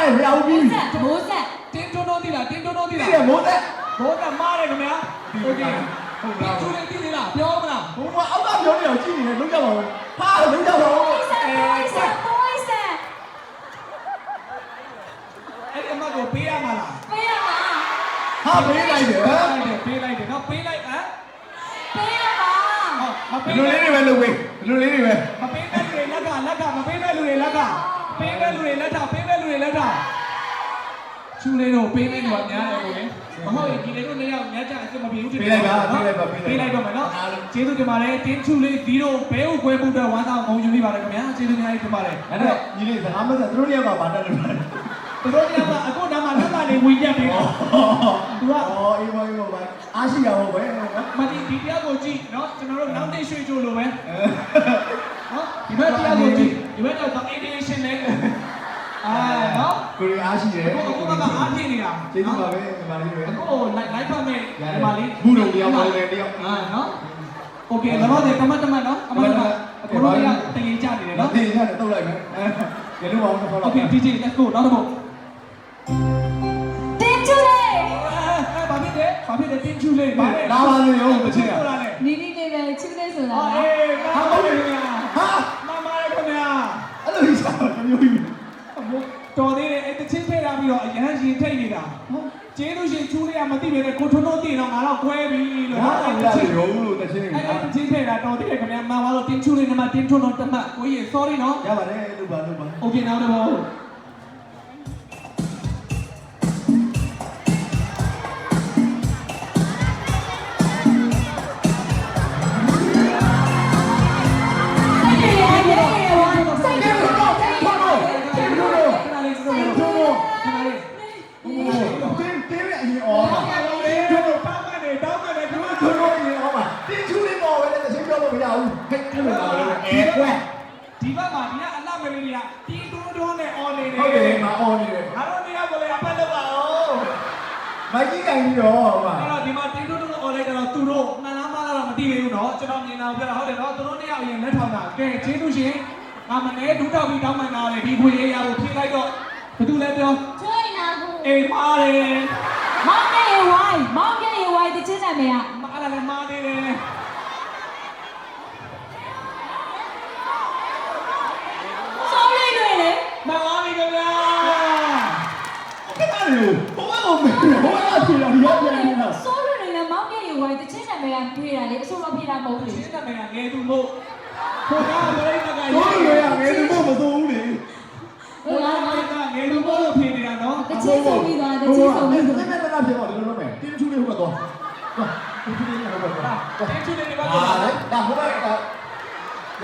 တယ်မရဘူးပြီး ဆက်မိုးဆက် တင်းတွန်းတွန်းသိလားတင်းတွန်းတွန်းသိ ပြီ လား တယ်မိုးသက် ဘောကမားတယ်ခင်ဗျာโอเคဟုတ်ပါဘူးသူလည်းသိသေးလားပြောမလား ဘုံကအောက်ကပြောနေအောင်ကြည့်နေတယ်လုံးကြပါဦးဟာလုံးကြပါဦး မိုးဆက်မိုးဆက်မိုးဆက် အဲ့ဒီအမကိုပေးရမှာလား ပေးရမှာ ဟာပေးလိုက်တယ် ပေးလိုက်တယ်နော်ပေးလိုက်ဟမ် ပေးရမှာ မ ဘ ပေး လိုလေးတွေပဲလုပ်ပေးဘလိုလေးတွေပဲ မပေးတဲ့လူတွေလက်ကလက်ကမပေးတဲ့လူတွေလက်က ပေးတဲ့လူတွေလက်ထပေးတဲ့လူတွေလက်ထချူလေးတော့ပေးတဲ့လူကများတယ်ကိုလေမဟုတ်ရင်ဒီလေးတို့နှစ်ယောက်ညကြအစ်မပြေဘူးဖြစ်ပေးလိုက်ပါမယ်နော်ကျေးဇူးတင်ပါတယ်တင်းချူလေး0ဘဲကိုခွဲဖို့အတွက်ဝမ်းသာဂုဏ်ယူမိပါတယ်ခင်ဗျာကျေးဇူးများကြီးတင်ပါတယ်အဲ့တော့ညီလေးစကားမဆက်သူတို့တယောက်ကဗာတက်လို့တယ်သူတို့ကအခုတည်းမှာလက်မလေးဝင်ရက်ပြီးတော့သူကအော်အေးပါအေးပါပါအားရှိရဟုတ်ပဲနော်မဒီဒီတရားကိုကြည့်နော်ကျွန်တော်တို့နောက်နေ့ရွှေချိုးလိုပဲနော်ဒီဘက်တရားကိုကြည့် ဒီဘက်ကတော့ aviation နဲ့အာနော် ကိုရီအားရှိတယ် အခုအခုကအားပြည့်နေတာ ကျေးဇူးပါပဲဒီပါလေးပဲ အခုလိုက်လိုက်ပါမယ်ဒီမှာလေး ဘူးတော်တရားပါလေတရား အာနော်โอเคလောလောဆယ်တမတ်တမတ်နော်တမတ်တမတ်အခုတို့ကတရင်ကြနေတယ်နော် ဒီနေ့တော့တုတ်လိုက်မယ်အဲရလို့အောင်တော့ โอเค DJ let's go နောက်တစ်ပုတ် တင်းချူလေး အဲဘာဖြစ်လဲဘာဖြစ်လဲတင်းချူလေး လာပါလေရောမချင်း ဟုတ်လားလေ နီနီလေးပဲချစ်လေးဆိုတာ အော်အေးဟာပါလေခင်ဗျာ ဟာ မျိုးကြီးအမိုးတော်သေးတယ်အဲ့တချင်းထည့်ထားပြီးတော့အရန်ရှင်ထိတ်နေတာဟုတ်ကျေးလို့ရှင်ချူးလေးကမသိပဲနဲ့ကိုထွန်းထွန်းတည်တော့ငါတော့ကွဲပြီလို့ဟာအဲ့တချင်းရုံးလို့တချင်းအဲ့တချင်းထည့်တာတော်သေးတယ်ခင်ဗျာမှန်သွားတော့တင်းချူးလေးနံပါတ်တင်းထွန်းတော့တမတ်ကိုကြီး sorry နော်ရပါတယ်လို့ပါလို့ပါ Okay နောက်တော့ ဒီဘက်မှာဒီကအလှမလေးတွေကတီးတိုးတိုးနဲ့ on နေတယ် ဟုတ်တယ်မအော်နေတယ် ငါတို့နေရာကိုလည်းအပတ်လောက်ပါအောင် မိုက်ကြီးကန်ပြီးတော့ဟိုပါ အဲ့တော့ဒီမှာတီးတိုးတိုး on လိုက်တော့သူတို့မှန်လားမှားလားတော့မသိသေးဘူးเนาะကျွန်တော်မြင်တာပြောတာဟုတ်တယ်เนาะသူတို့နေရာအရင်လက်ထောင်တာကဲကျေးဇူးရှင်ငါမနေဒူးတောက်ပြီးတောင်းမှန်တာလေဒီခွေရရကိုဖြေလိုက်တော့ဘယ်သူလဲပြော ချွေးနာကူ အေးမားတယ် မောင်ကေဝိုင်းမောင်ကေဝိုင်းတချစ်နာမည်က မားတယ်မားတယ် ဟိုဘကဖြေတော့ရောက်ပြန်နေတာ sorry တွေလည်းမောင်ကေဝိုင်းတချစ်နာမည်ကပြေးတာလေအဆိုတော့ပြေးတာမဟုတ်ဘူးလေရှင်းတယ်မငယ်သူမို့ခိုးကားမလိုက်တာကတို့တွေရငယ်သူမမသုံးဘူးလေဟိုလားငယ်သူမို့လို့ဖြေနေတာနော်တချစ်ဆိုပြီးသွားတချစ်ဆိုပြီးတသွားမက်တမက်ဖြစ်တော့ဒီလိုလုပ်မယ်တင်းချူလေးဟိုကတော့တင်းချူလေးဟိုကတော့တင်းချူနေနေပါဟာလေဒါဟိုကရပြီဒါ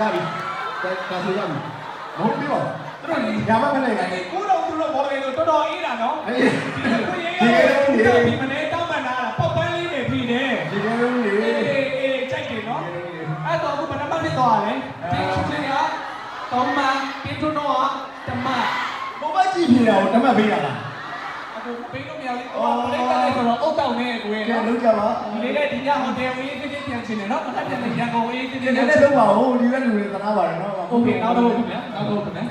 ဒါဆိုရပြီမဟုတ်ပြီပါအဲ့ဒါညမမလိုက်နိုင်ကိုတော့သူတို့ဘောလေတော့တော်တော်အေးတာနော်အေးဒီခွေရေး ရတယ်ဒီမနေ့တောင်းမှန်တာပေါက်ပန်းလေးနေပြီနေ ဒီလိုလေ အေးအေးကြိုက်တယ်နော်အဲ့တော့အခုဘယ်နှမဖြစ်သွားလဲတင်းချူနေကတော့မှတင်းချူတော့တမ ဘမကြီးပြေတာကိုတမက်ပေးရလား အခုပေးလို့မရဘူးအော်လေးတက်လိုက်ဆိုတော့အုတ်တောက်နေကိုယ် ကဲ နော် လုံးကြပါ ဒီလေးနဲ့ဒီညဟိုတယ်ဝေးပြည့်ပြည့်ပြန်ချင်တယ်နော်မထပ်ပြန်လည်းရန်ကုန်ဝေးပြည့်ပြ ဒီ ည့် နေ့ ပြန်ချင် လုံးပါဦးဒီကလူတွေသနာပါတယ်နော် โอเคနောက်တော့ဟုတ်ပြီနောက်တော့ဟုတ်ပြီ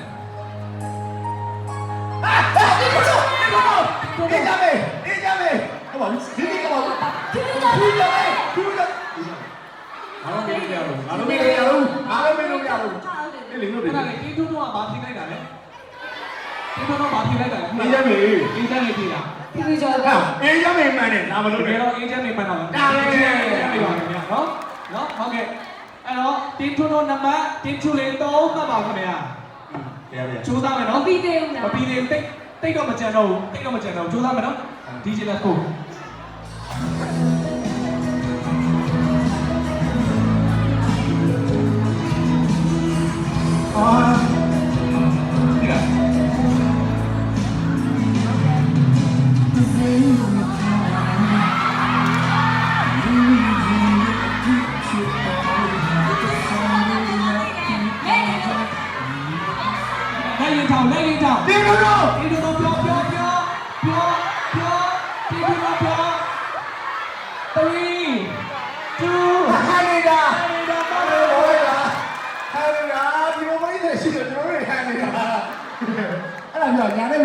အေးကြမယ်အေးကြမယ်ဟုတ်ပါဘူးဒီနေ့ကတော့ကျွေးဒီတာကြမယ်ဒီကြအားလုံးမင်းရအောင်အားလုံးမင်းရအောင်အားလုံးမင်းရအောင်အဲ့လေလို့ခဒီဏလေးတီးတူးတော့ဗာဖြေလိုက်တာလေတီးတူးတော့ဗာဖြေလိုက်တာလေအေးကြမယ်အေးချမ်းနေပြီလားဒီလိုကြော်ဟာအေးကြမယ်မှန်တယ်ဒါမလို့ဒီလေတော့အေးချမ်းနေမှန်းတော့ဒါလည်းအေးချမ်းနေပါခင်ဗျာနော်နော်ဟုတ်ကဲ့အဲ့တော့တီးတူးတော့နံပါတ်တင်းချူလေးသုံးမှတ်ပါခင်ဗျာတရားရစူးစမ်းမယ်မနော်ပြီးသေးဘူးမလားပြီးသေးတိတ် တိတ်တော့မကြံတော့ဘူးတိတ်တော့မကြံတော့စူးစမ်းမယ်နော် DJ let's go အာ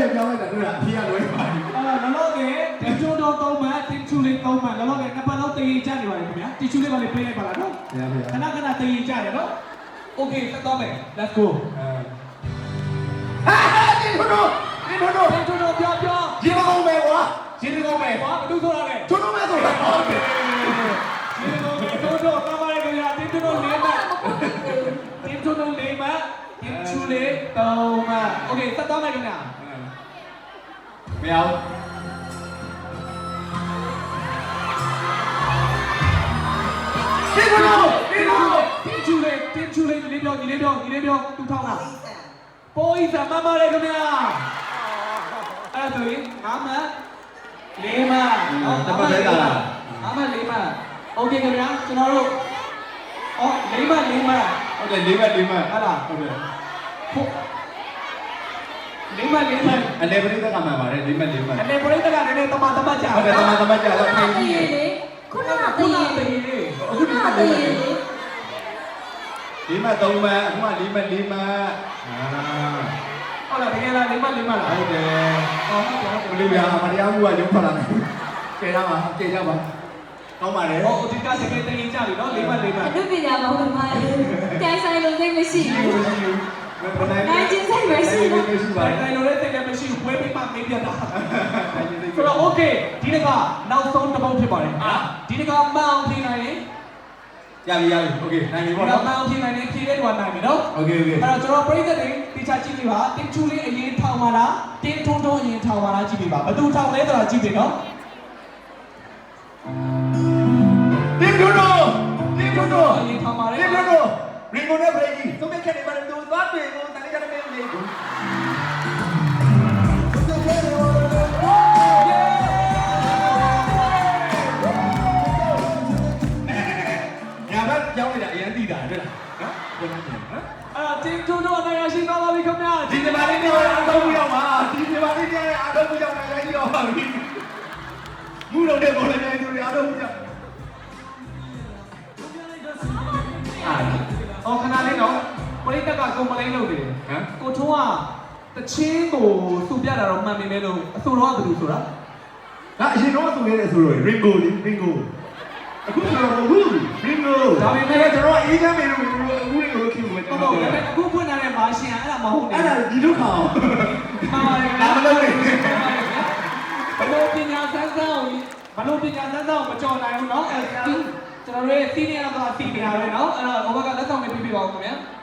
နဲ့ပဲပြောင်းလိုက်တာတို့ကအဖေကလွဲပါပြီအာလောလောဆယ်တင်ချိုတော်သုံးမှတင်ချူလေးသုံးမှလောလောဆယ်နှစ်ပတ်လုံးတည်ရင်ကြနေပါလေခင်ဗျာတင်ချူလေးပါလေပေးလိုက်ပါလားနော်ဗျာဗျာခဏခဏတည်ရင်ကြရနော် Okay ဆက်တော့မယ် Let's go ဟာဒီဘုတို့ဒီဘုတို့တင်ချိုတော်ပြောပြောရေမကုန်းပဲကွာရေမကုန်းပဲဘာမတူဆိုတာလဲကျွန်တော်မဲဆိုတာဟုတ်တယ်တင်ချိုတော်ကပါလေခင်ဗျာတင်ချိုတော်လေးမှတင်ချိုတော်လေးမှတင်ချူလေးသုံးမှ Okay ဆက်တော့မယ်ခင်ဗျာ မရဘူးဒီဘုတို့ဒီဘုတို့ တင်ချူလေးတင်ချူလေးလေးပြောဒီလေးပြောဒီလေးပြောတူထောင်းလားပိုးဤသမမလေးခင်ဗျာအဲ့ဒါဆိုရင်ငါမှလေးမှနော်ငါမှလေးမှโอเคခင်ဗျာကျွန်တော်တို့အော်လေးမှလေးမှ ဟုတ်တယ်လေးမလေးမ ဟုတ်လား ဟုတ်တယ် ဖို့ လေးမှလေးမှအနေပရိသတ်ကမှပါတယ်လေးမလေးမအနေပရိသတ်ကလည်းနည်းနည်းတမတမကြဟုတ်တယ်တမန်တမန်ကြာတော့ထိုင်တကြည့်ည်ရလေခုနကတခုည်နလေတည်းလေးအခုဒီခုနမှာကတလေးည်မလေလေးမသုံးမအခုမှလေးမလေးမအာဟုတ်လားတကယ်လားလေးမှလေးမှလားဟုတ်တယ်အော်ဟုတ်တယ်ဟုတ်ဘတယ်ယ်လိုများမတရားမှုကရုံးဖတ်လာတယ်ကဲရပါကဲရပါကောင်းပါလေဟောဒီကတကယ်တကယ်ကြပြီနော်လေးမှလေးမှအနုပညာမဟုတ်ဘူးမှာတိုင်ဆိုင်လို့သိမရှိဘူးဘယ်နိုင်နို င်ကျင်စိတ်ပဲရှိတယ် ရှိပါ ဘာ လေ တိုင်းလို့လည်းတိတ်လည်းမရှိဘူးဝဲပြီးမှမေးပြတာဆိုတော့ okay ဒီတကနောက်ဆုံးတစ်ပုတ်ဖြစ်ပါတယ်အာဒီတကမအောင်ဖြေနိုင်ရင် ရပြီရပြီโอเคနိုင်ပြီပေါ့ နောက် နော် မအောင်ဖြေနိုင်ရင်ဖြေတဲ့တူကနိုင်ပြီနော် โอเคโอเค အဲ့တော့ကျွန်တော်ပြိသက်တွေတေချာကြည့်ပြပါတင်ချူလေးအရင်ထောင်ပါလားတင်ထုံထုံအရင်ထောင်ပါလားကြည့်ပြပါဘယ်သူထောင်လဲဆိုတာကြည့်ပြီနော် တင်ဒိုနိုတင်ဒိုနို အရင်ထောင်ပါလေ တင်ဒိုနိုရင်ကိုနဲ့ဘရေကြီးသုံးမြက်ခဲ့နေပါတယ်တို့သွားတွေ့ကို အဲ့တော့တင်ထုံထုံအနေရရှိသွားပါပြီခင်ဗျာဒီဒီမာလေးနဲ့အားလုံးပြောင်းပါဒီဒီမာလေးနဲ့အားလုံးပြောင်းနေလိုက်ရောပါပြီမှုတော့တဲ့ပေါ်လည်းနေသူတွေအားလုံးပြောင်းအာ။အော်ခဏလေးနော်ပရိသတ်ကကွန်ပလိန်းလုပ်နေတယ်ဟမ်။ကိုထုံးကတချင်းကိုသူ့ပြတာတော့မှန်ပြီလေလို့အဆိုတော့ကဘယ်လိုဆိုတာငါအရင်တော့ဆိုရဲဆိုလို့ Ringo လေ Ringo အခုဆိုတော့ဘူး Ringo ဒါပေမဲ့ကျွန်တော်အေးချမ်းနေလို့အခု Ringo လို့ခင်ဗျာ ။ဟုတ်တော့ဒါပေမဲ့အခုဖွင့်လာတဲ့မာရှင်အဲ့ဒါမဟုတ်နေ အဲ့ဒါဒီဒုက္ခအောင် မှန်ပါတယ် ဒါမလုပ်နဲ့ ဘလို့ပညာစမ်းစမ်းကိုဘလို့ပညာစမ်းစမ်းကိုမကြော်နိုင်ဘူးเนาะအဲ့ဒီကျွန်တော်တို့ရဲ့စီနီယာကစီနီယာပဲเนาะအဲ့တော့ဘဘကလက်ဆောင်လေးပြပြပါဦးခင်ဗျာ။